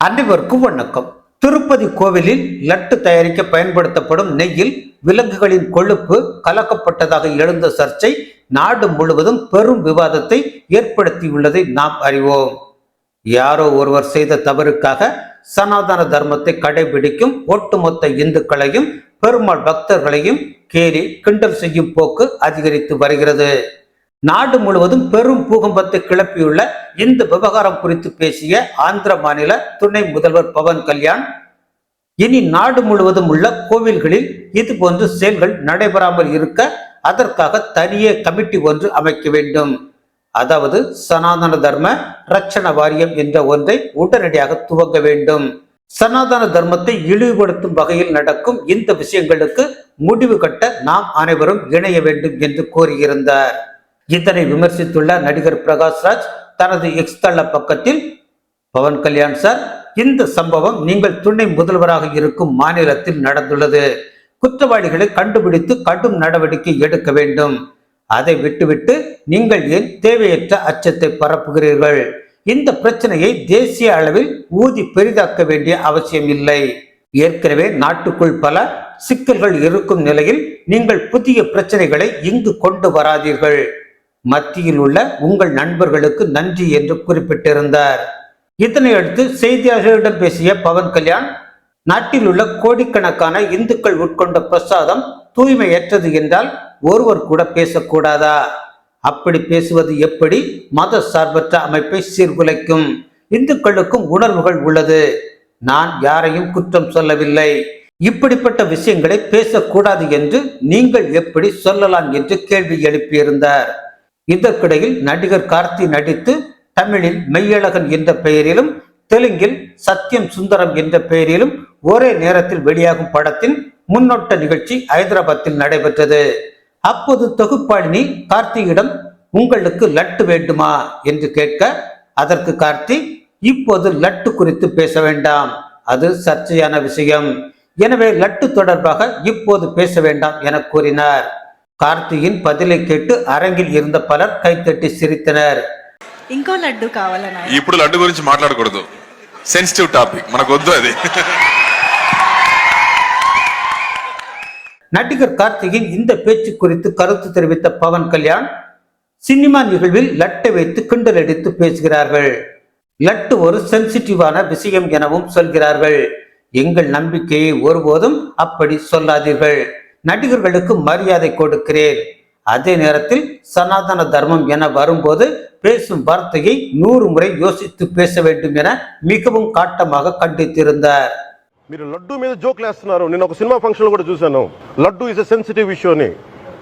அனைவருக்கும் வணக்கம் திருப்பதி கோவிலில் லட்டு தயாரிக்க பயன்படுத்தப்படும் நெய்யில் விலங்குகளின் கொழுப்பு கலக்கப்பட்டதாக எழுந்த சர்ச்சை நாடு முழுவதும் பெரும் விவாதத்தை ஏற்படுத்தியுள்ளதை நாம் அறிவோம். யாரோ ஒருவர் செய்த தவறுக்காக சனாதன தர்மத்தை கடைபிடிக்கும் ஒட்டுமொத்த இந்துக்களையும் பெருமாள் பக்தர்களையும் கேலி கிண்டல் செய்யும் போக்கு அதிகரித்து வருகிறது. நாடு முழுவதும் பெரும் பூகம்பத்தை கிளப்பியுள்ள இந்த விவகாரம் குறித்து பேசிய ஆந்திர மாநில துணை முதல்வர் பவன் கல்யாண் இனி நாடு முழுவதும் உள்ள கோவில்களில் இது போன்ற செயல்கள் நடைபெறாமல் இருக்க அதற்காக தனியே கமிட்டி ஒன்று அமைக்க வேண்டும். அதாவது சனாதன தர்ம ரட்சண வாரியம் என்ற ஒன்றை உடனடியாக துவங்க வேண்டும். சனாதன தர்மத்தை இழிவுபடுத்தும் வகையில் நடக்கும் இந்த விஷயங்களுக்கு முடிவு கட்ட நாம் அனைவரும் இணைய வேண்டும் என்று கூறியிருந்தார் இதனை விமர்சித்துள்ள நடிகர் பிரகாஷ்ராஜ் தனது எக்ஸ் தள பக்கத்தில் பவன் கல்யாண் சார் இந்த சம்பவம் நீங்கள் துணை முதல்வராக இருக்கும் மாநிலத்தில் நடந்துள்ளது. குற்றவாளிகளை கண்டுபிடித்து கடும் நடவடிக்கை எடுக்க வேண்டும். அதை விட்டுவிட்டு நீங்கள் ஏன் தேவையற்ற அச்சத்தை பரப்புகிறீர்கள்? இந்த பிரச்சனையை தேசிய அளவில் ஊதி பெரிதாக்க வேண்டிய அவசியம் இல்லை. ஏற்கனவே நாட்டுக்குள் பல சிக்கல்கள் இருக்கும் நிலையில் நீங்கள் புதிய பிரச்சனைகளை இங்கு கொண்டு வராதீர்கள். மத்தியில் உள்ள உங்கள் நண்பர்களுக்கு நன்றி என்று குறிப்பிட்டிருந்தார். இதனை அடுத்து செய்தியாளர்களிடம் பேசிய பவன் கல்யாண் நாட்டில் உள்ள கோடிக்கணக்கான இந்துக்கள் உட்கொண்ட பிரசாதம் தூய்மையற்றது என்றால் ஒருவர் கூட பேசக்கூடாதா? அப்படி பேசுவது எப்படி? மத சார்பற்ற அமைப்பை சீர்குலைக்கும். இந்துக்களுக்கும் உணர்வுகள் உள்ளது. நான் யாரையும் குற்றம் சொல்லவில்லை. இப்படிப்பட்ட விஷயங்களை பேசக்கூடாது என்று நீங்கள் எப்படி சொல்லலாம் என்று கேள்வி எழுப்பியிருந்தார். இதற்கிடையில் நடிகர் கார்த்தி நடித்து தமிழில் மெய்யழகன் என்ற பெயரிலும் தெலுங்கில் சத்யம் சுந்தரம் என்ற பெயரிலும் ஒரே நேரத்தில் வெளியாகும் படத்தின் முன்னோட்ட நிகழ்ச்சி ஹைதராபாத்தில் நடைபெற்றது. அப்போது தொகுப்பாளினி கார்த்தியிடம் உங்களுக்கு லட்டு வேண்டுமா? என்று கேட்க அதற்கு கார்த்தி இப்போது லட்டு குறித்து பேச வேண்டாம். அது சர்ச்சையான விஷயம். எனவே லட்டு தொடர்பாக இப்போது பேச வேண்டாம் என கூறினார். கார்த்தியின் பதிலை கேட்டு அரங்கில் இருந்த பலர் கைத்தட்டி சிரித்தனர் ఇంకో లడ్డు కావాలన్నా ఇప్పుడు లడ్డు గురించి మాట్లాడకూడదు సెన్సిటివ్ టాపిక్ మనకు వద్దు అది நடிகர் கார்த்திகின் இந்த பேச்சு குறித்து கருத்து தெரிவித்த பவன் கல்யாண் சினிமா நிகழ்வில் லட்டை வைத்து கிண்டல் அடித்து பேசுகிறார்கள் லட்டு ஒரு சென்சிட்டிவான விஷயம் எனவும் சொல்கிறார்கள் எங்கள் நம்பிக்கையை ஒருபோதும் அப்படி சொல்லாதீர்கள் நடிகர்களுக்கு மரியாதை கொடுக்கிறேன் அதே நேரத்தில் சனாதன தர்மம் என வரும்போது பேசும் வார்த்தையை நூறு முறை யோசித்து பேச வேண்டும் என மிகவும் காட்டமாக கண்டித்திருந்தார் మీరు లడ్డు మీద జోక్లు వేస్తున్నారు నేను ఒక సినిమా ఫంక్షన్లో కూడా చూశాను laddu is a sensitive issue అని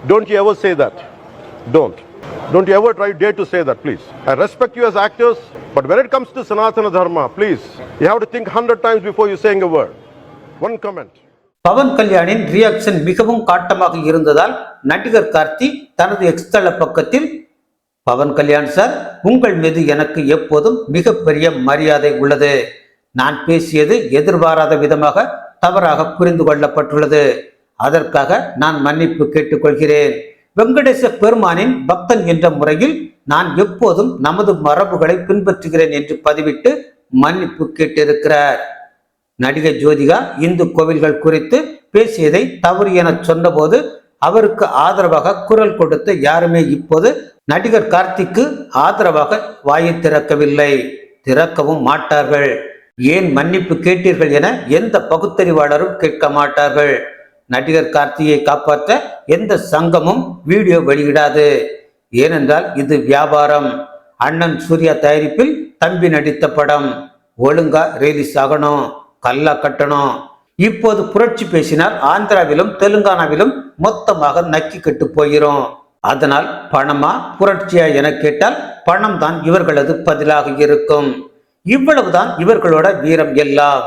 don't you ever say that don't don't you ever try day to say that please I respect you as actors but when it comes to Sanatana Dharma please you have to think hundred times before you saying a word one comment Pawan கல்யாணின் reaction மிகவும் காட்டமாக இருந்ததால் நடிகர் கார்த்தி தனது எக்ஸ்தள பக்கத்தில் Pawan Kalyan sir உங்கள் மீது எனக்கு எப்போதும் மிகப்பெரிய மரியாதை உள்ளது. நான் பேசியது எதிர்பாராத விதமாக தவறாக புரிந்து கொள்ளப்பட்டுள்ளது. அதற்காக நான் மன்னிப்பு கேட்டுக்கொள்கிறேன். வெங்கடேச பெருமானின் பக்தன் என்ற முறையில் நான் எப்போதும் நமது மரபுகளை பின்பற்றுகிறேன் என்று பதிவிட்டு மன்னிப்பு கேட்டிருக்கிறார். நடிகை ஜோதிகா இந்து கோவில்கள் குறித்து பேசியதை தவறு என சொன்னபோது அவருக்கு ஆதரவாக குரல் கொடுத்த யாருமே இப்போது நடிகர் கார்த்திக்கு ஆதரவாக வாயை திறக்கவில்லை. திறக்கவும் மாட்டார்கள். ஏன் மன்னிப்பு கேட்டீர்கள் என எந்த பகுத்தறிவாளரும் கேட்க மாட்டார்கள். நடிகர் கார்த்தியை காப்பாற்ற எந்த சங்கமும் வீடியோ வெளியிடாது. ஏனென்றால் இது வியாபாரம். அண்ணன் சூர்யா தயாரிப்பில் தம்பி நடித்த படம். ஒழுங்கா ரிலீஸ் ஆகணும். கல்லா கட்டணும். இப்போது புரட்சி பேசினால் ஆந்திராவிலும் தெலுங்கானாவிலும் மொத்தமாக நக்கி கெட்டு போயிரும். அதனால் பணமா புரட்சியா என கேட்டால் பணம் தான் இவர்களது பதிலாக இருக்கும். இவ்வளவுதான் இவர்களோட வீரம் எல்லாம்.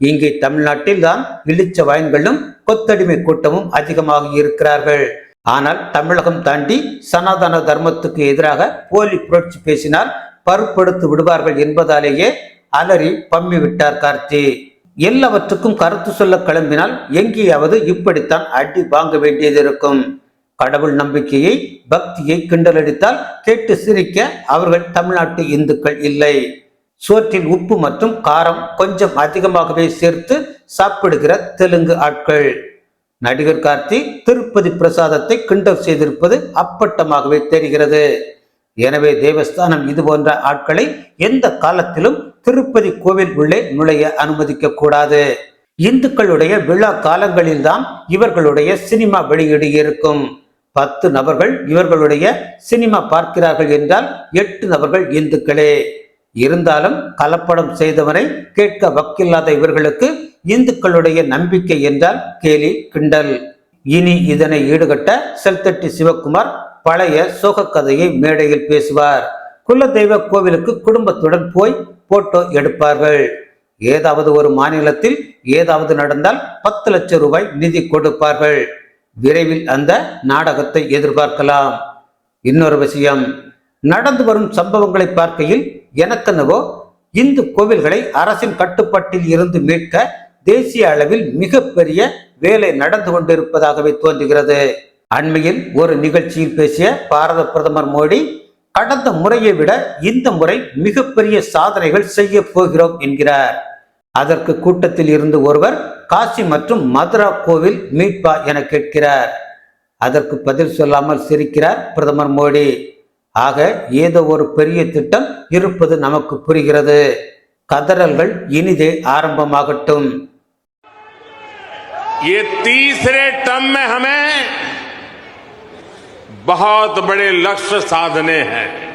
இங்கே தமிழ்நாட்டில் தான் இழிச்ச வாயன்களும் கொத்தடிமை கூட்டமும் அதிகமாக இருக்கிறார்கள். ஆனால் தமிழகம் தாண்டி சனாதன தர்மத்துக்கு எதிராக போலி புரட்சி பேசினால் பருப்படுத்து விடுவார்கள் என்பதாலேயே அலறி பம்மி விட்டார் கார்த்தி. எல்லாவற்றுக்கும் கருத்து சொல்ல கிளம்பினால் எங்கேயாவது இப்படித்தான் அடி வாங்க வேண்டியது இருக்கும் கடவுள் நம்பிக்கையை பக்தியை கிண்டலடித்தால் கேட்டு சிரிக்க அவர்கள் தமிழ்நாட்டு இந்துக்கள் இல்லை. சோற்றில் உப்பு மற்றும் காரம் கொஞ்சம் அதிகமாகவே சேர்த்து சாப்பிடுகிற தெலுங்கு ஆட்கள். நடிகர் கார்த்தி திருப்பதி பிரசாதத்தை கிண்டல் செய்திருப்பது அப்பட்டமாகவே தெரிகிறது. எனவே தேவஸ்தானம் இது போன்ற ஆட்களை எந்த காலத்திலும் திருப்பதி கோவில் உள்ளே நுழைய அனுமதிக்க கூடாது இந்துக்களுடைய விழா காலங்களில்தான் இவர்களுடைய சினிமா வெளியீடு இருக்கும். பத்து நபர்கள் இவர்களுடைய சினிமா பார்க்கிறார்கள் என்றால் எட்டு நபர்கள் இந்துக்களே. இருந்தாலும் கலப்படம் செய்தவரை கேட்க வக்கில்லாத இவர்களுக்கு இந்துக்களுடைய நம்பிக்கை என்றால் கேலி கிண்டல். இனி இதனை ஈடுகட்ட செல்தட்டி சிவகுமார் பழைய சோக கதையை மேடையில் பேசுவார். குலதெய்வ கோவிலுக்கு குடும்பத்துடன் போய் போட்டோ எடுப்பார்கள். ஏதாவது ஒரு மாநிலத்தில் ஏதாவது நடந்தால் பத்து லட்சம் ரூபாய் நிதி கொடுப்பார்கள். விரைவில் அந்த நாடகத்தை எதிர்பார்க்கலாம். இன்னொரு விஷயம் நடந்து வரும் சம்பவங்களை பார்க்கையில் எனக்கென்னவோ இந்து கோவில்களை அரசின் கட்டுப்பாட்டில் இருந்து மீட்க தேசிய அளவில் மிகப்பெரிய வேலை நடந்து கொண்டிருப்பதாகவே தோன்றுகிறது. அண்மையில் ஒரு நிகழ்ச்சியில் பேசிய பாரத பிரதமர் மோடி கடந்த முறையை விட இந்த முறை மிகப்பெரிய சாதனைகள் செய்ய போகிறோம் என்கிறார் அதற்கு கூட்டத்தில் இருந்து ஒருவர் காசி மற்றும் மதுரா கோவில் மீட்பா என கேட்கிறார் அதற்கு பதில் சொல்லாமல் சிரிக்கிறார் பிரதமர் மோடி ஆக ஏதோ ஒரு பெரிய திட்டம் இருப்பது நமக்கு புரிகிறது கதறல்கள் இனிதே ஆரம்பமாகட்டும் ये तीसरे टर्म में हमें बहुत बड़े लक्ष्य साधने हैं।